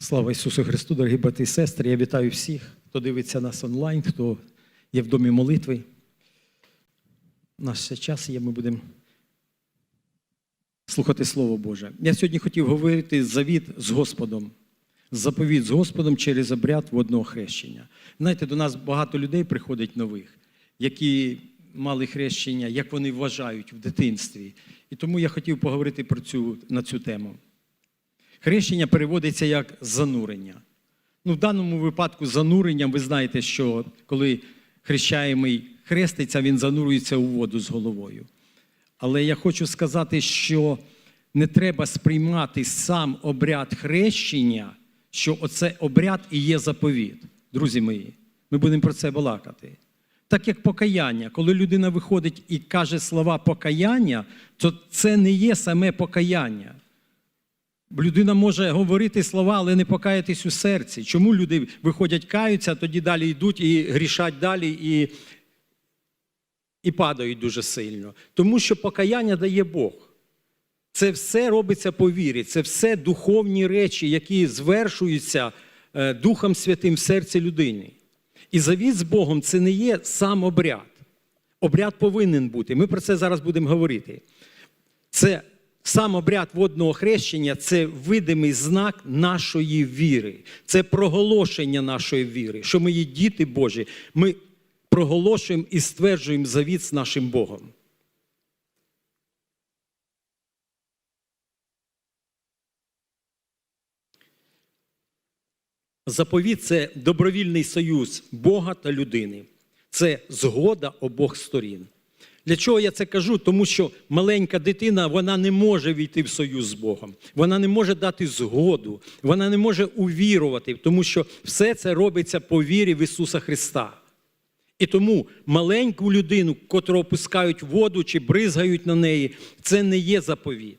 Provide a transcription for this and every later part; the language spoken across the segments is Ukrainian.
Слава Ісусу Христу, дорогі брати і сестри. Я вітаю всіх, хто дивиться нас онлайн, хто є в домі молитви. У нас ще час є, ми будемо слухати Слово Боже. Я сьогодні хотів говорити завіт з Господом, заповіт з Господом через обряд водного хрещення. Знаєте, до нас багато людей приходить нових, які мали хрещення, як вони вважають в дитинстві. І тому я хотів поговорити про цю, на цю тему. Хрещення переводиться як занурення. Ну, в даному випадку зануренням ви знаєте, що коли хрещаємий хреститься, він занурюється у воду з головою. Але я хочу сказати, що не треба сприймати сам обряд хрещення, що оце обряд і є заповіт. Друзі мої, ми будемо про це балакати. Так як покаяння, коли людина виходить і каже слова покаяння, то це не є саме покаяння. Людина може говорити слова, але не покаятись у серці. Чому люди виходять, каються, а тоді далі йдуть і грішать далі і, і падають дуже сильно? Тому що покаяння дає Бог. Це все робиться по вірі, це все духовні речі, які звершуються е, Духом Святим в серці людини. І завіт з Богом це не є сам обряд. Обряд повинен бути. Ми про це зараз будемо говорити. Це сам обряд водного хрещення це видимий знак нашої віри, це проголошення нашої віри, що ми є діти Божі. Ми проголошуємо і стверджуємо завіт з нашим Богом. Заповіт це добровільний союз Бога та людини. Це згода обох сторін. Для чого я це кажу? Тому що маленька дитина вона не може війти в союз з Богом, вона не може дати згоду, вона не може увірувати, тому що все це робиться по вірі в Ісуса Христа. І тому маленьку людину, котру опускають воду чи бризгають на неї, це не є заповіт.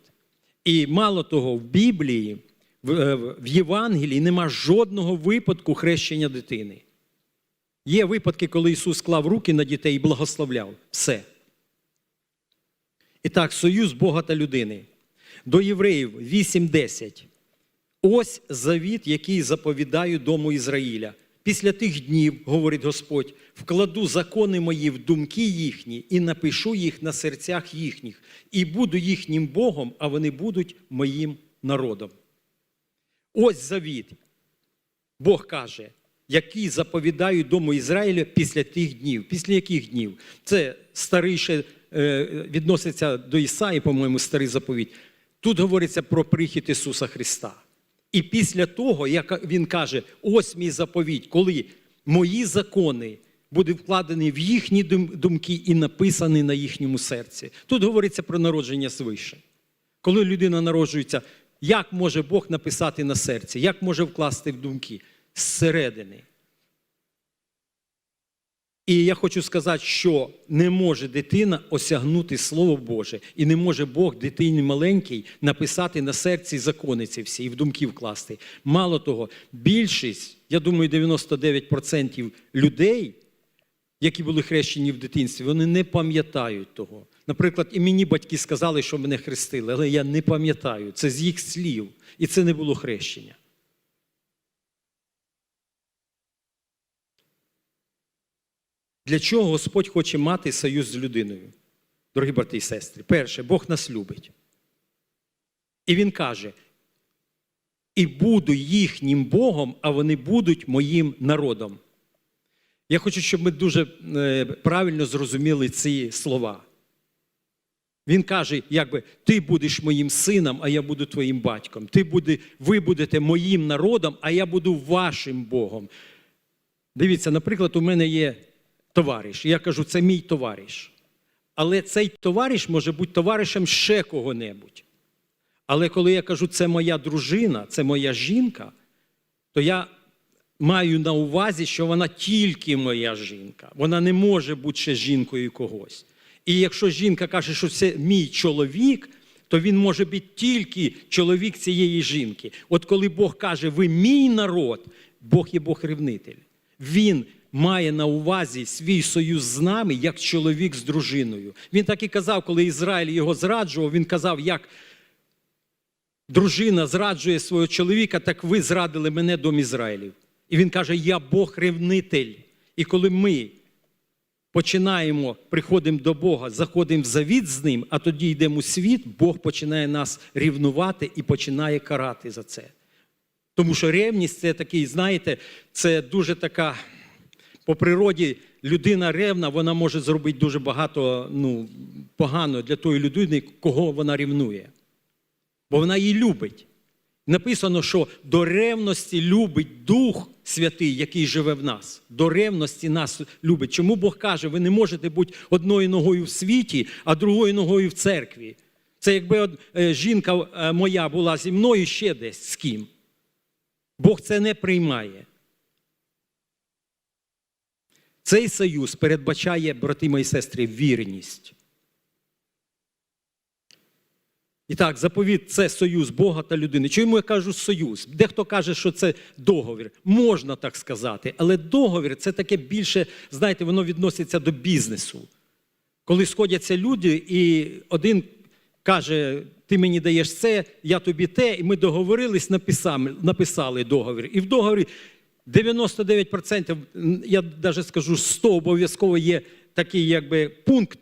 І мало того, в Біблії, в, е, в Євангелії нема жодного випадку хрещення дитини. Є випадки, коли Ісус клав руки на дітей і благословляв. Все. І так, союз Бога та людини. До євреїв 8:10. Ось завіт, який заповідаю дому Ізраїля. Після тих днів, говорить Господь, вкладу закони мої в думки їхні і напишу їх на серцях їхніх, і буду їхнім Богом, а вони будуть моїм народом. Ось завіт. Бог каже, який заповідаю дому Ізраїля після тих днів. Після яких днів? Це старий ще відноситься до Ісаї, по-моєму, старий заповідь. Тут говориться про прихід Ісуса Христа. І після того, як Він каже, ось мій заповідь, коли мої закони будуть вкладені в їхні думки і написані на їхньому серці. Тут говориться про народження свише. Коли людина народжується, як може Бог написати на серці, як може вкласти в думки? Зсередини. І я хочу сказати, що не може дитина осягнути Слово Боже, і не може Бог дитині маленькій написати на серці закони ці всі і в думки вкласти. Мало того, більшість, я думаю, 99% людей, які були хрещені в дитинстві, вони не пам'ятають того. Наприклад, і мені батьки сказали, що мене хрестили, але я не пам'ятаю. Це з їх слів. І це не було хрещення. Для чого Господь хоче мати союз з людиною? Дорогі брати і сестри, перше, Бог нас любить. І Він каже: і буду їхнім Богом, а вони будуть моїм народом. Я хочу, щоб ми дуже е, правильно зрозуміли ці слова. Він каже, якби ти будеш моїм сином, а я буду твоїм батьком. Ти буде, ви будете моїм народом, а я буду вашим Богом. Дивіться, наприклад, у мене є товариш. і Я кажу, це мій товариш. Але цей товариш може бути товаришем ще кого-небудь. Але коли я кажу, це моя дружина, це моя жінка, то я маю на увазі, що вона тільки моя жінка. Вона не може бути ще жінкою когось. І якщо жінка каже, що це мій чоловік, то він може бути тільки чоловік цієї жінки. От коли Бог каже, ви мій народ, Бог є Бог ревнитель. Він має на увазі свій союз з нами як чоловік з дружиною. Він так і казав, коли Ізраїль його зраджував, він казав, як дружина зраджує свого чоловіка, так ви зрадили мене дом Ізраїлів. І він каже: Я Бог ревнитель. І коли ми починаємо, приходимо до Бога, заходимо в завіт з ним, а тоді йдемо у світ, Бог починає нас рівнувати і починає карати за це. Тому що ревність це такий, знаєте, це дуже така. По природі людина ревна, вона може зробити дуже багато ну, погано для тої людини, кого вона рівнує. Бо вона її любить. Написано, що до ревності любить Дух Святий, який живе в нас. До ревності нас любить. Чому Бог каже, ви не можете бути одною ногою в світі, а другою ногою в церкві? Це якби е, жінка е, моя була зі мною ще десь з ким. Бог це не приймає. Цей союз передбачає, брати мої сестри, вірність. І так, заповіт це союз Бога та людини. Чому я кажу союз? Дехто каже, що це договір. Можна так сказати, але договір це таке більше, знаєте, воно відноситься до бізнесу. Коли сходяться люди, і один каже: ти мені даєш це, я тобі те, і ми договорились, написали, написали договір. І в договорі 99%, я навіть скажу 100 обов'язково є такий якби, пункт,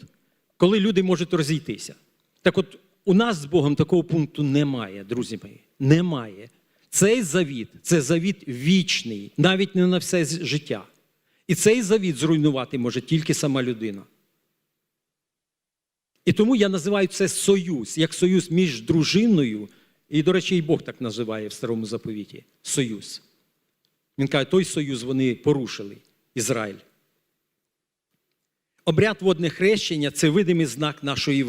коли люди можуть розійтися. Так от у нас з Богом такого пункту немає, друзі мої. Немає. Цей завіт це завіт вічний, навіть не на все життя. І цей завіт зруйнувати може тільки сама людина. І тому я називаю це союз, як союз між дружиною, і, до речі, і Бог так називає в старому заповіті союз. Він каже, той союз вони порушили, Ізраїль. Обряд водне хрещення це видимий знак нашої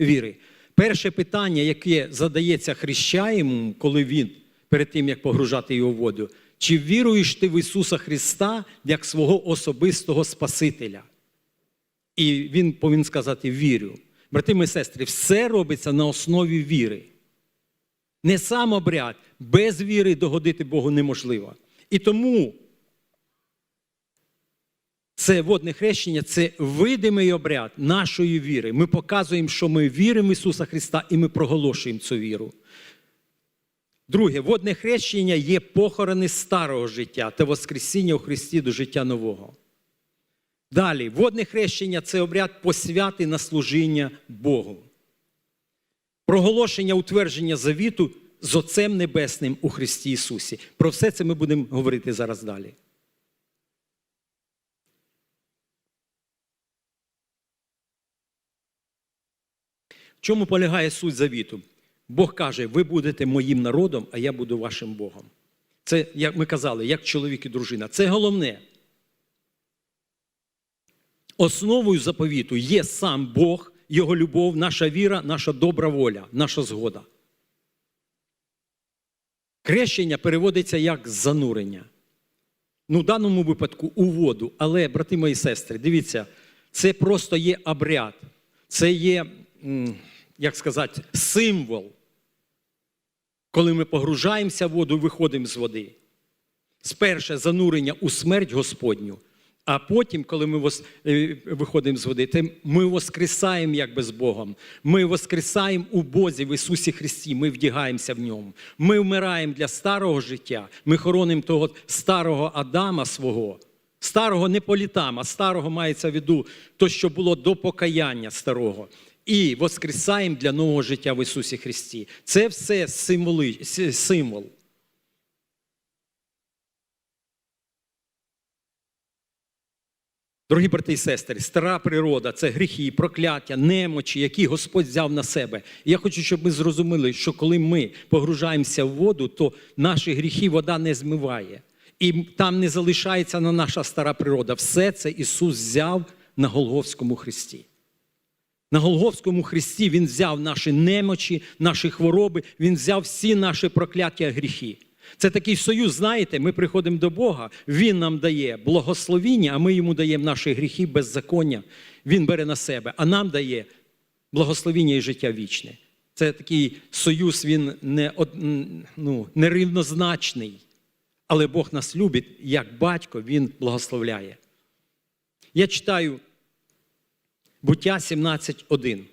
віри. Перше питання, яке задається хрещаєму, коли він перед тим, як погружати його в воду, чи віруєш ти в Ісуса Христа як свого особистого Спасителя? І він повинен сказати вірю. Брати і сестри, все робиться на основі віри. Не сам обряд, без віри догодити Богу неможливо. І тому це водне хрещення це видимий обряд нашої віри. Ми показуємо, що ми віримо в Ісуса Христа, і ми проголошуємо цю віру. Друге, водне хрещення є похорони старого життя та Воскресіння у Христі до життя нового. Далі, водне хрещення це обряд посвяти на служіння Богу. Проголошення утвердження завіту з Отцем Небесним у Христі Ісусі. Про все це ми будемо говорити зараз далі. В чому полягає суть завіту? Бог каже, ви будете моїм народом, а я буду вашим Богом. Це, як ми казали, як чоловік і дружина. Це головне. Основою заповіту є сам Бог, Його любов, наша віра, наша добра воля, наша згода. Крещення переводиться як занурення. Ну, в даному випадку у воду. Але, брати мої сестри, дивіться, це просто є обряд, це є, як сказати, символ. Коли ми погружаємося в воду, і виходимо з води. Сперше занурення у смерть Господню. А потім, коли ми виходимо з води, ми воскресаємо якби з Богом. Ми воскресаємо у Бозі в Ісусі Христі, ми вдягаємося в ньому. Ми вмираємо для старого життя, ми хоронимо того старого Адама свого. Старого не по літам, а старого мається в виду то, що було до покаяння старого. І воскресаємо для нового життя в Ісусі Христі. Це все символ. Дорогі брати і сестри, стара природа це гріхи, прокляття, немочі, які Господь взяв на себе. І я хочу, щоб ми зрозуміли, що коли ми погружаємося в воду, то наші гріхи вода не змиває. І там не залишається на наша стара природа. Все це Ісус взяв на Голговському Христі. На Голговському Христі Він взяв наші немочі, наші хвороби, Він взяв всі наші прокляття гріхи. Це такий союз, знаєте, ми приходимо до Бога, Він нам дає благословіння, а ми йому даємо наші гріхи, беззаконня. Він бере на себе, а нам дає благословіння і життя вічне. Це такий союз, він не, ну, нерівнозначний. Але Бог нас любить, як батько, Він благословляє. Я читаю буття 17.1.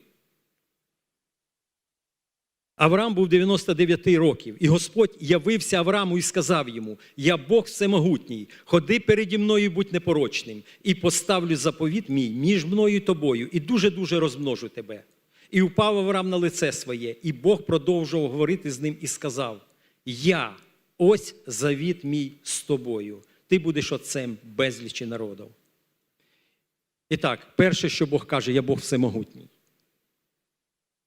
Авраам був 99 років, і Господь явився Аврааму і сказав йому: Я Бог всемогутній, ходи переді мною, і будь непорочним, і поставлю заповіт мій між мною і тобою, і дуже-дуже розмножу тебе. І упав Авраам на лице своє, і Бог продовжував говорити з ним і сказав: Я, ось завіт мій з тобою. Ти будеш отцем безлічі народів. І так, перше, що Бог каже, я Бог всемогутній.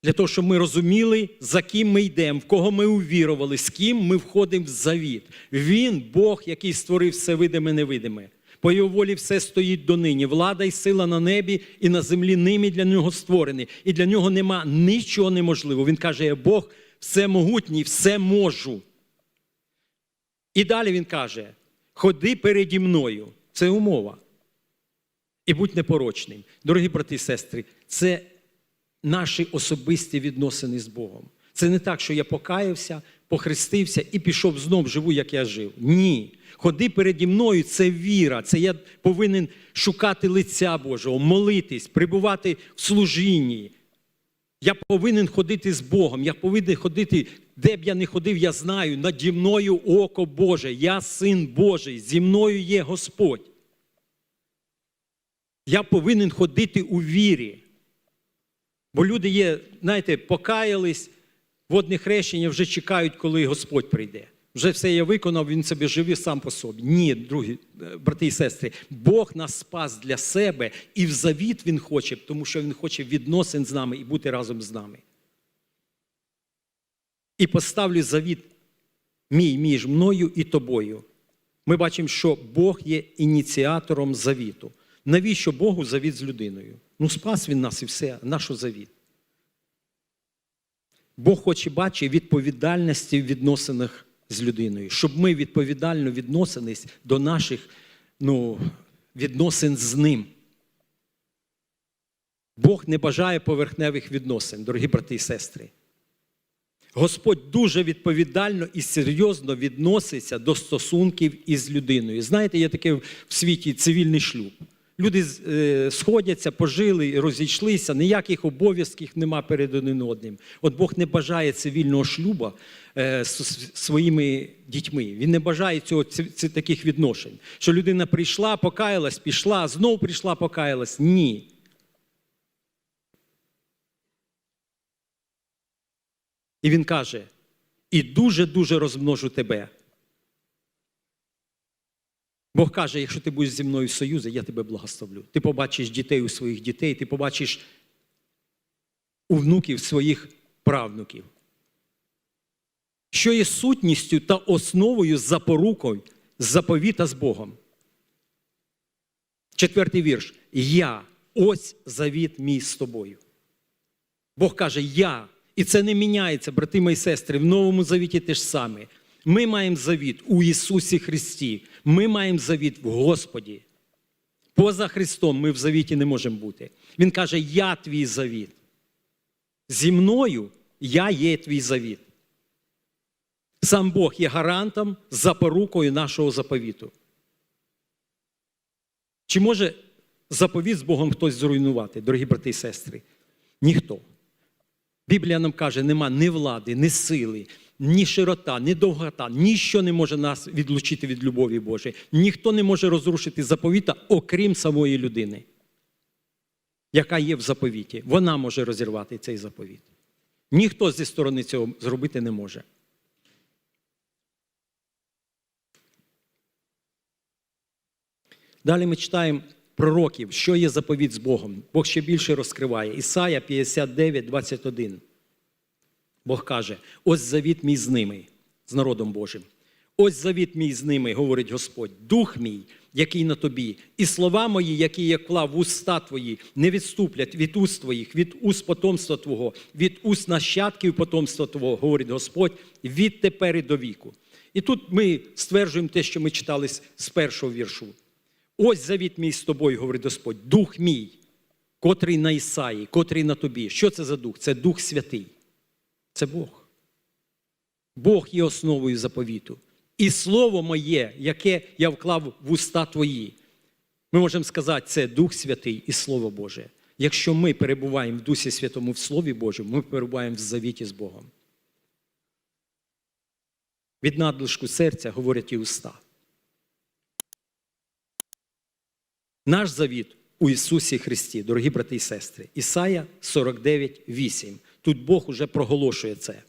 Для того, щоб ми розуміли, за ким ми йдемо, в кого ми увірували, з ким ми входимо в завіт. Він Бог, який створив все видиме, невидиме. По його волі все стоїть донині. Влада і сила на небі і на землі ними для нього створені. І для нього нема нічого неможливого. Він каже: я Бог всемогутній, все можу. І далі він каже: ходи переді мною. Це умова. І будь непорочним. Дорогі брати і сестри, це наші особисті відносини з Богом. Це не так, що я покаявся, похрестився і пішов знов живу, як я жив. Ні. Ходи переді мною це віра. Це я повинен шукати лиця Божого, молитись, прибувати в служінні. Я повинен ходити з Богом. Я повинен ходити, де б я не ходив, я знаю, наді мною око Боже. Я син Божий, зі мною є Господь. Я повинен ходити у вірі. Бо люди є, знаєте, покаялись, водне хрещення вже чекають, коли Господь прийде. Вже все я виконав, він собі живе сам по собі. Ні, другі е, брати і сестри, Бог нас спас для себе, і в завіт Він хоче, тому що Він хоче відносин з нами і бути разом з нами. І поставлю завіт мій між мною і тобою. Ми бачимо, що Бог є ініціатором завіту. Навіщо Богу завіт з людиною? Ну, спас він нас і все, нащо завіт? Бог хоче бачити відповідальності в відносинах з людиною, щоб ми відповідально відносились до наших ну, відносин з ним. Бог не бажає поверхневих відносин, дорогі брати і сестри. Господь дуже відповідально і серйозно відноситься до стосунків із людиною. Знаєте, є таке в світі цивільний шлюб. Люди е, сходяться, пожили, розійшлися, ніяких обов'язків нема перед один одним. От Бог не бажає цивільного шлюба е, з своїми дітьми. Він не бажає цього таких відношень. Що людина прийшла, покаялась, пішла, знов прийшла, покаялась. Ні. І він каже: і дуже-дуже розмножу тебе. Бог каже, якщо ти будеш зі мною в союзі, я тебе благословлю. Ти побачиш дітей у своїх дітей, ти побачиш у внуків своїх правнуків. Що є сутністю та основою запорукою заповіта з Богом. Четвертий вірш. Я ось завіт мій з тобою. Бог каже, я. І це не міняється, брати мої сестри, в новому завіті те ж саме. Ми маємо завіт у Ісусі Христі. Ми маємо завіт в Господі. Поза Христом ми в завіті не можемо бути. Він каже: Я твій завіт. Зі мною я є твій завіт. Сам Бог є гарантом запорукою нашого заповіту. Чи може заповіт з Богом хтось зруйнувати, дорогі брати і сестри? Ніхто. Біблія нам каже, нема ні влади, ні сили, ні широта, ні довгота, ніщо не може нас відлучити від любові Божої. Ніхто не може розрушити заповіта, окрім самої людини, яка є в заповіті. Вона може розірвати цей заповіт. Ніхто зі сторони цього зробити не може. Далі ми читаємо пророків, що є заповіт з Богом. Бог ще більше розкриває. Ісая 59, 21. Бог каже: ось завіт мій з ними, з народом Божим. Ось завіт мій з ними, говорить Господь, дух мій, який на тобі, і слова мої, які я клав в уста твої, не відступлять від уст твоїх, від уст потомства Твого, від уст нащадків потомства Твого, говорить Господь, від тепер і до віку. І тут ми стверджуємо те, що ми читали з першого віршу. Ось завіт мій з тобою, говорить Господь, дух мій, котрий на Ісаї, котрий на тобі. Що це за дух? Це Дух Святий. Це Бог. Бог є основою заповіту. І слово моє, яке я вклав в уста твої. Ми можемо сказати, це Дух Святий і Слово Боже. Якщо ми перебуваємо в Дусі Святому в Слові Божому, ми перебуваємо в завіті з Богом. Від надлишку серця говорять і уста. Наш завіт у Ісусі Христі, дорогі брати і сестри. Ісая 49, 8. Тут Бог уже проголошує це.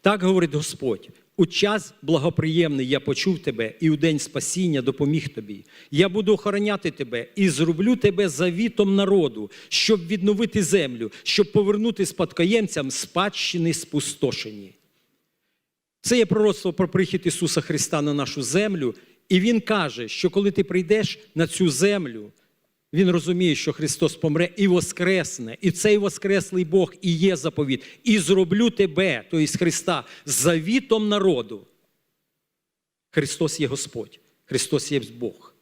Так говорить Господь: у час благоприємний я почув тебе, і у день спасіння допоміг тобі. Я буду охороняти тебе і зроблю тебе завітом народу, щоб відновити землю, щоб повернути спадкоємцям спадщини спустошені. Це є пророцтво про прихід Ісуса Христа на нашу землю. І Він каже, що коли ти прийдеш на цю землю, Він розуміє, що Христос помре і воскресне, і цей воскреслий Бог і є заповіт. І зроблю тебе, то тобто Христа, завітом народу. Христос є Господь, Христос є Бог.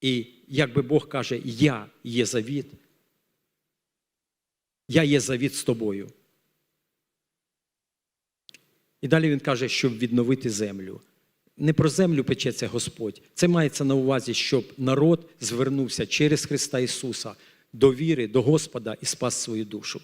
І якби Бог каже, я є завіт, я є завіт з тобою. І далі він каже, щоб відновити землю. Не про землю печеться Господь. Це мається на увазі, щоб народ звернувся через Христа Ісуса до віри, до Господа і спас свою душу.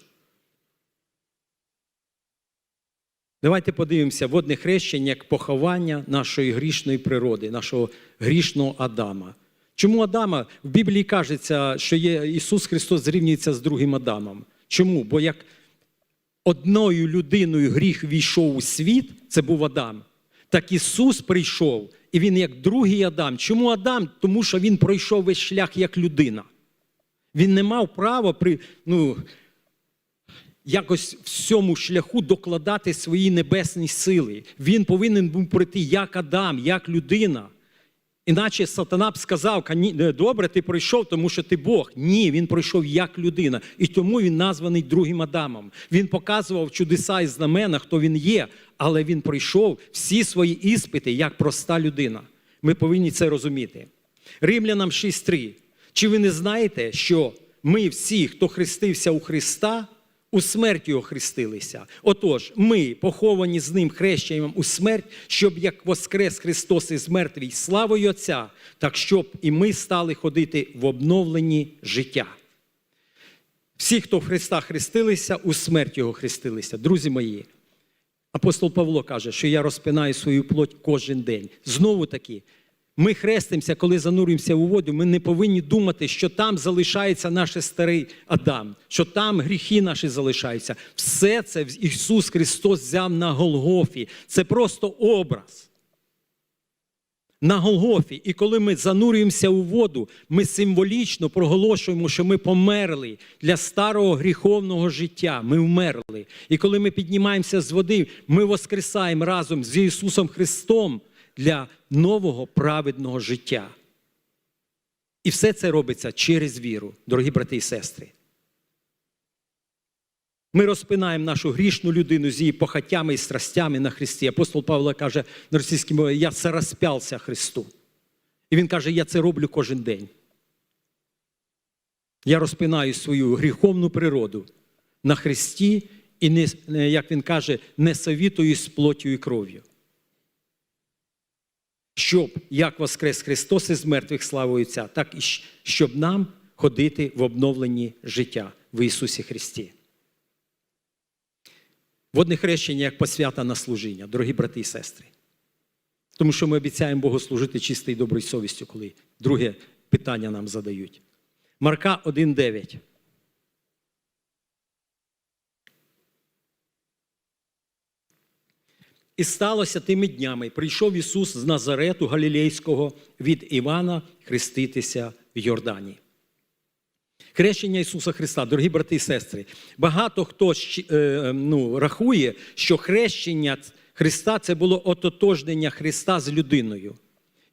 Давайте подивимося водне хрещення як поховання нашої грішної природи, нашого грішного Адама. Чому Адама в Біблії кажеться, що є Ісус Христос зрівнюється з другим Адамом? Чому? Бо як одною людиною гріх війшов у світ, це був Адам. Так Ісус прийшов, і Він як другий Адам. Чому Адам? Тому що Він пройшов весь шлях як людина. Він не мав права при, ну, якось в цьому шляху докладати свої небесні сили. Він повинен був прийти як Адам, як людина. Іначе сатана б сказав, «Ні, добре, ти пройшов, тому що ти Бог. Ні, він пройшов як людина. І тому він названий другим Адамом. Він показував чудеса і знамена, хто він є, але він пройшов всі свої іспити як проста людина. Ми повинні це розуміти. Римлянам 6.3. Чи ви не знаєте, що ми всі, хто хрестився у Христа, у смерть його хрестилися. Отож, ми поховані з ним хрещенням у смерть, щоб як воскрес Христос із мертвій славою Отця, так щоб і ми стали ходити в обновленні життя. Всі, хто в Христа хрестилися, у смерть його хрестилися. Друзі мої, апостол Павло каже, що я розпинаю свою плоть кожен день. Знову таки, ми хрестимося, коли зануримося у воду, ми не повинні думати, що там залишається наш старий Адам, що там гріхи наші залишаються. Все це Ісус Христос взяв на Голгофі. Це просто образ. На Голгофі. І коли ми занурюємося у воду, ми символічно проголошуємо, що ми померли для старого гріховного життя. Ми вмерли. І коли ми піднімаємося з води, ми воскресаємо разом з Ісусом Христом для нового праведного життя. І все це робиться через віру, дорогі брати і сестри. Ми розпинаємо нашу грішну людину з її похотями і страстями на Христі. Апостол Павло каже на російській мові, я це розп'явся Христу. І він каже, я це роблю кожен день. Я розпинаю свою гріховну природу на Христі і, не, як він каже, не совітую з плоттю і кров'ю щоб як воскрес Христос із мертвих славою Отця, так і щоб нам ходити в обновленні життя в Ісусі Христі. Водне хрещення як посвята на служіння, дорогі брати і сестри. Тому що ми обіцяємо Богу служити чистою і доброю совістю, коли друге питання нам задають. Марка 1,9. І сталося тими днями. Прийшов Ісус з Назарету Галілейського від Івана хреститися в Йордані. Хрещення Ісуса Христа, дорогі брати і сестри, багато хто ну, рахує, що хрещення Христа це було ототожнення Христа з людиною.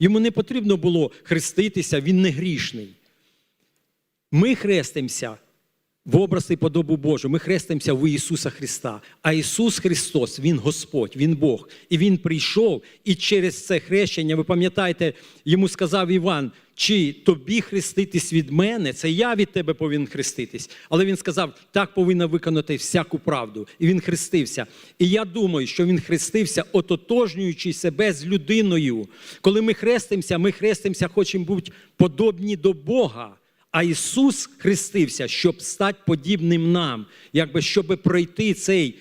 Йому не потрібно було хреститися, Він не грішний. Ми хрестимося в образ і подобу Божу. Ми хрестимося в Ісуса Христа. А Ісус Христос, Він Господь, Він Бог. І Він прийшов, і через це хрещення, ви пам'ятаєте, йому сказав Іван, чи тобі хреститись від мене, це я від тебе повинен хреститись. Але він сказав, так повинна виконати всяку правду. І він хрестився. І я думаю, що він хрестився, ототожнюючи себе з людиною. Коли ми хрестимося, ми хрестимося, хочемо бути подобні до Бога. А Ісус хрестився, щоб стати подібним нам, якби щоб пройти цей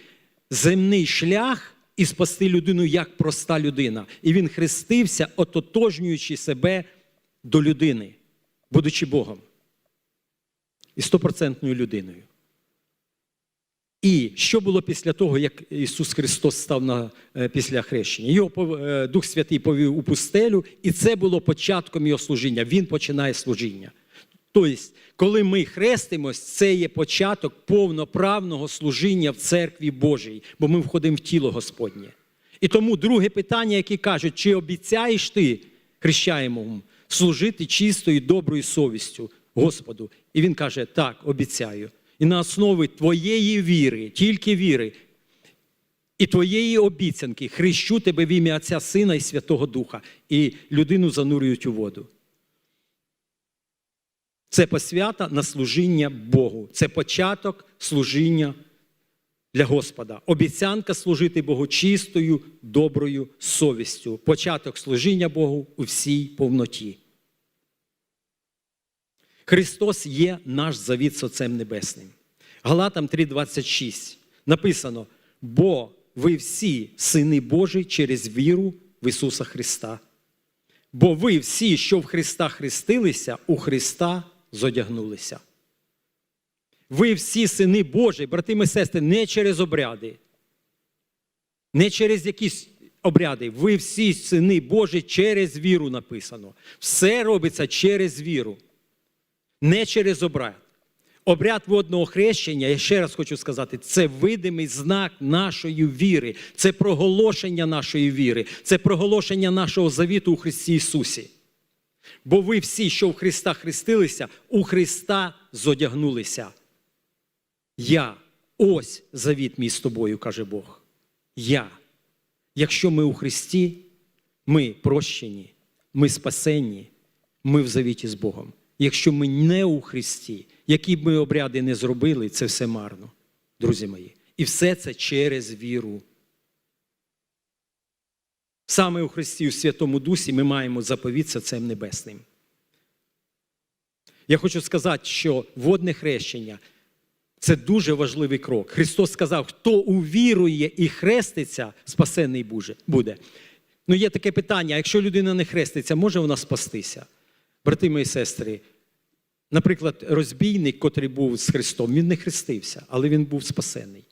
земний шлях і спасти людину як проста людина. І він хрестився, ототожнюючи себе до людини, будучи Богом і стопроцентною людиною. І що було після того, як Ісус Христос став на, е, після хрещення? Його е, Дух Святий повів у пустелю, і це було початком його служіння. Він починає служіння. Тобто, коли ми хрестимось, це є початок повноправного служіння в церкві Божій, бо ми входимо в тіло Господнє. І тому друге питання, яке кажуть, чи обіцяєш ти хрещаємому служити чистою, доброю совістю Господу? І він каже: так, обіцяю. І на основі твоєї віри, тільки віри, і твоєї обіцянки хрещу тебе в ім'я Отця Сина і Святого Духа. І людину занурюють у воду. Це посвята на служіння Богу. Це початок служіння для Господа. Обіцянка служити Богу чистою, доброю совістю. Початок служіння Богу у всій повноті. Христос є наш завіт з Отцем Небесним. Галатам 3:26 написано: бо ви всі сини Божі через віру в Ісуса Христа. Бо ви всі, що в Христа хрестилися, у Христа зодягнулися. Ви всі сини Божі, брати і сестри, не через обряди, не через якісь обряди. Ви всі сини Божі через віру написано. Все робиться через віру, не через обряд. Обряд водного хрещення, я ще раз хочу сказати, це видимий знак нашої віри, це проголошення нашої віри, це проголошення нашого завіту у Христі Ісусі. Бо ви всі, що в Христа хрестилися, у Христа зодягнулися. Я, ось завіт мій з тобою, каже Бог. Я. Якщо ми у Христі, ми прощені, ми спасенні, ми в завіті з Богом. Якщо ми не у Христі, які б ми обряди не зробили, це все марно, друзі мої. І все це через віру. Саме у Христі, у Святому Дусі, ми маємо заповіт Отцем Небесним. Я хочу сказати, що водне хрещення це дуже важливий крок. Христос сказав, хто увірує і хреститься, спасений буде. Ну, є таке питання: якщо людина не хреститься, може вона спастися? Брати мої сестри, наприклад, розбійник, котрий був з Христом, він не хрестився, але він був спасений.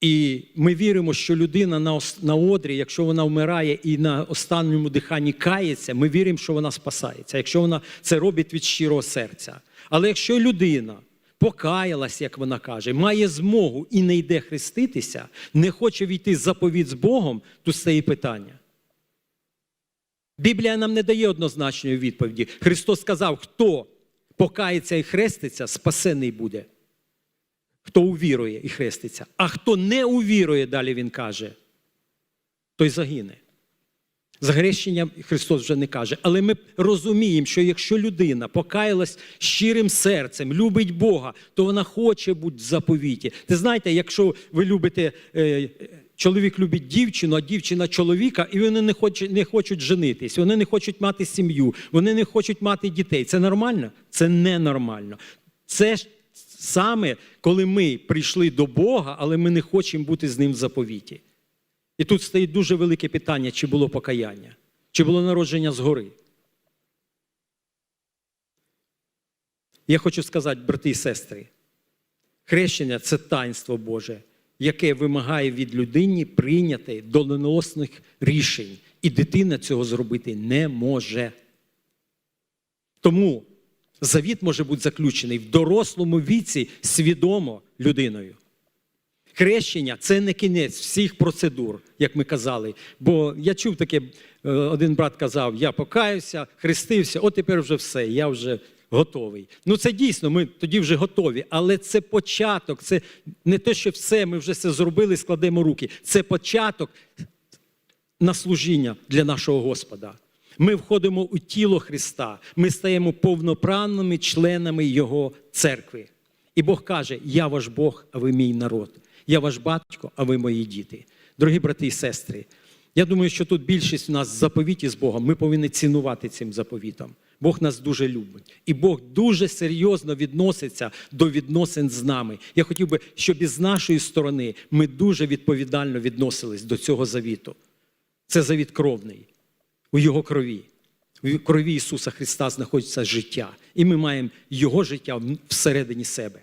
І ми віримо, що людина на на одрі, якщо вона вмирає і на останньому диханні кається, ми віримо, що вона спасається, якщо вона це робить від щирого серця. Але якщо людина покаялась, як вона каже, має змогу і не йде хреститися, не хоче війти в заповіт з Богом, то стає питання. Біблія нам не дає однозначної відповіді. Христос сказав, хто покається і хреститься, спасений буде. Хто увірує і хреститься. А хто не увірує, далі він каже, той загине. За хрещення Христос вже не каже. Але ми розуміємо, що якщо людина покаялась щирим серцем, любить Бога, то вона хоче бути в заповіті. Ти знаєте, якщо ви любите, е, чоловік любить дівчину, а дівчина чоловіка, і вони не хочуть, не хочуть женитись, вони не хочуть мати сім'ю, вони не хочуть мати дітей. Це нормально? Це ненормально. Це ж саме коли ми прийшли до Бога, але ми не хочемо бути з ним в заповіті. І тут стоїть дуже велике питання, чи було покаяння, чи було народження згори. Я хочу сказати, брати і сестри, хрещення це таїнство Боже, яке вимагає від людини прийняти доленосних рішень, і дитина цього зробити не може. Тому завіт може бути заключений в дорослому віці свідомо людиною. Хрещення це не кінець всіх процедур, як ми казали. Бо я чув таке, е, один брат казав: я покаюся, хрестився, от тепер вже все, я вже готовий. Ну це дійсно, ми тоді вже готові, але це початок, це не те, що все, ми вже все зробили, складемо руки. Це початок на служіння для нашого Господа. Ми входимо у тіло Христа, ми стаємо повноправними членами Його церкви. І Бог каже: Я ваш Бог, а ви мій народ. Я ваш батько, а ви мої діти. Дорогі брати і сестри, Я думаю, що тут більшість у нас заповіті з Богом. Ми повинні цінувати цим заповітом. Бог нас дуже любить. І Бог дуже серйозно відноситься до відносин з нами. Я хотів би, щоб із нашої сторони ми дуже відповідально відносились до цього завіту. Це завіт кровний у Його крові. В крові Ісуса Христа знаходиться життя. І ми маємо Його життя всередині себе.